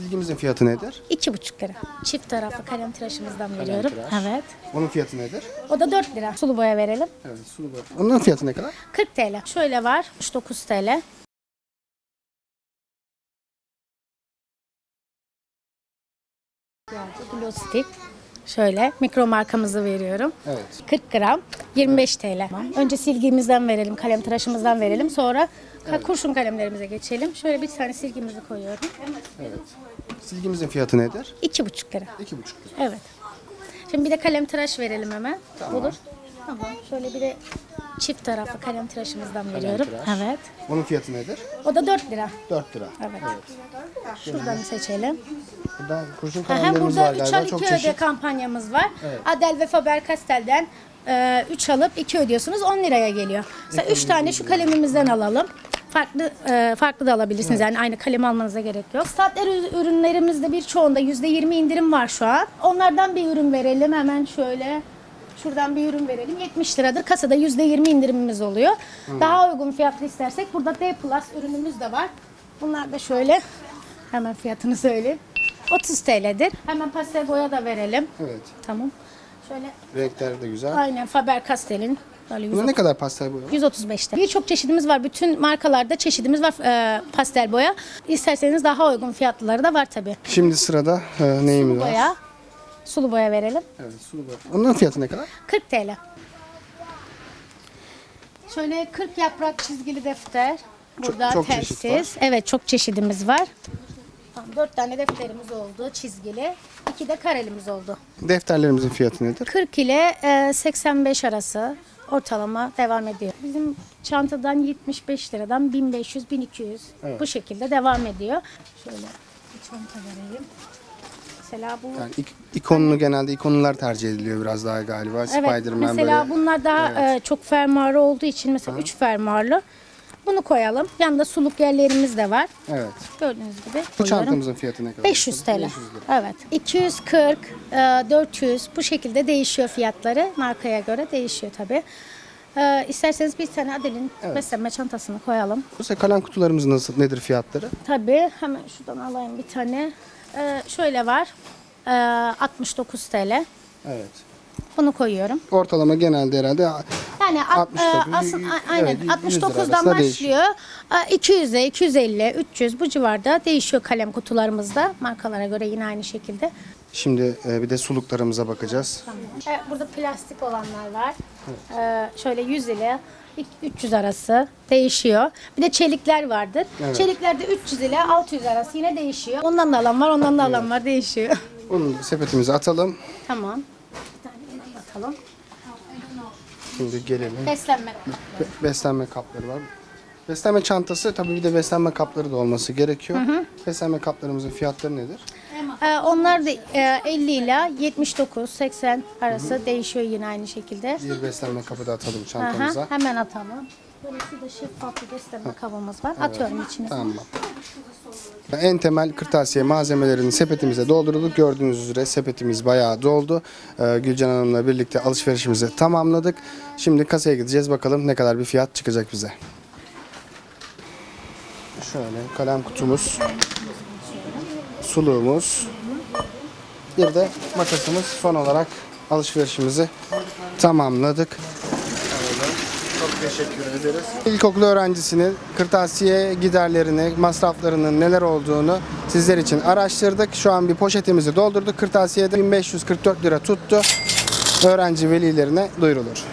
Silgimizin fiyatı nedir? İki buçuk lira. Çift taraflı kalem tıraşımızdan veriyorum. tıraş. Evet. Onun fiyatı nedir? O da 4 lira. Sulu boya verelim. Evet, sulu boya. Onun fiyatı ne kadar? 40 TL. Şöyle var. 69 TL. Glow stick. Şöyle mikro markamızı veriyorum. Evet. 40 gram 25 TL. Önce silgimizden verelim, kalem tıraşımızdan verelim. Sonra ka- kurşun kalemlerimize geçelim. Şöyle bir tane silgimizi koyuyorum. Evet. Silgimizin fiyatı nedir? 2,5 lira. 2,5 lira. Evet. Şimdi bir de kalem tıraş verelim hemen. Olur. Tamam. Şöyle bir de çift taraflı kalem tıraşımızdan veriyorum. tıraş. Evet. Onun fiyatı nedir? O da 4 lira. 4 lira. Evet. Şuradan seçelim. Burada kurşun Aha, kalemlerimiz var burada 3 galiba. al 2 Çok öde çeşit. kampanyamız var. Adel ve Faber Castell'den 3 alıp 2 ödüyorsunuz 10 liraya geliyor. Mesela 3 tane şu kalemimizden alalım. Farklı e, farklı da alabilirsiniz. Yani aynı kalemi almanıza gerek yok. Statler ürü- ürünlerimizde birçoğunda %20 indirim var şu an. Onlardan bir ürün verelim hemen şöyle. Şuradan bir ürün verelim. 70 liradır. Kasada %20 indirimimiz oluyor. Daha uygun fiyatlı istersek burada D Plus ürünümüz de var. Bunlar da şöyle. Hemen fiyatını söyleyeyim. 30 TL'dir. Hemen pastel boya da verelim. Evet. Tamam. Şöyle Renkler de güzel. aynen Faber Castell'in böyle Bunda 130 ne kadar pastel boya var? 135'te. Birçok çeşidimiz var. Bütün markalarda çeşidimiz var e, pastel boya. İsterseniz daha uygun fiyatlıları da var tabii. Şimdi sırada e, neyimiz var? boya. Sulu boya verelim. Evet, sulu boya. Onun fiyatı ne kadar? 40 TL. Şöyle 40 yaprak çizgili defter. Burada çok çeşit telsiz. Evet çok çeşidimiz var. Tamam, 4 tane defterimiz oldu çizgili. 2 de karelimiz oldu. Defterlerimizin fiyatı nedir? 40 ile e, 85 arası ortalama devam ediyor. Bizim çantadan 75 liradan 1500 1200 bu şekilde devam ediyor. Şöyle bir çanta vereyim. Mesela bu Yani ik- ikonlu genelde ikonlular tercih ediliyor biraz daha galiba. Evet, Spider-Man mesela böyle. bunlar daha e, çok fermuarlı olduğu için mesela 3 fermuarlı. Bunu koyalım. Yanında suluk yerlerimiz de var. Evet. Gördüğünüz gibi. Bu koyuyorum. çantamızın fiyatı ne kadar? 500 TL. 500 lira. Evet. 240, e, 400 bu şekilde değişiyor fiyatları. Markaya göre değişiyor tabii. E, isterseniz bir tane Adel'in beslenme çantasını koyalım. Mesela kalem kutularımız nasıl, nedir fiyatları? Tabii hemen şuradan alayım bir tane. E, şöyle var. E, 69 TL. Evet. Bunu koyuyorum. Ortalama genelde herhalde Yani at- 69, e, asın- a- aynen evet, 100 lira 69'dan arasında başlıyor. E, 200'e, 250, 300 bu civarda değişiyor kalem kutularımızda. Markalara göre yine aynı şekilde. Şimdi e, bir de suluklarımıza bakacağız. E, burada plastik olanlar var. E, şöyle 100 ile 300 arası değişiyor. Bir de çelikler vardır. Evet. Çeliklerde 300 ile 600 arası yine değişiyor. Ondan da alan var, ondan da alan var değişiyor. Onu sepetimize atalım. tamam. Atalım. Şimdi gelelim. Beslenme. Be- beslenme kapları var. Beslenme çantası tabii bir de beslenme kapları da olması gerekiyor. Beslenme kaplarımızın fiyatları nedir? Ee, onlar da e, 50 ile 79 80 arası değişiyor yine aynı şekilde. Bir beslenme kapı da atalım Aha, çantamıza. hemen atalım. Böyle şurada şeffaf bir beslenme kabımız var. Atıyorum içine. Tamam. En temel kırtasiye malzemelerini sepetimize doldurduk. Gördüğünüz üzere sepetimiz bayağı doldu. Ee, Gülcan Hanım'la birlikte alışverişimizi tamamladık. Şimdi kasaya gideceğiz bakalım ne kadar bir fiyat çıkacak bize. Şöyle kalem kutumuz, suluğumuz, bir de makasımız son olarak alışverişimizi tamamladık. Çok teşekkür ederiz. İlkokul öğrencisinin kırtasiye giderlerini, masraflarının neler olduğunu sizler için araştırdık. Şu an bir poşetimizi doldurduk. Kırtasiyede 1544 lira tuttu. Öğrenci velilerine duyurulur.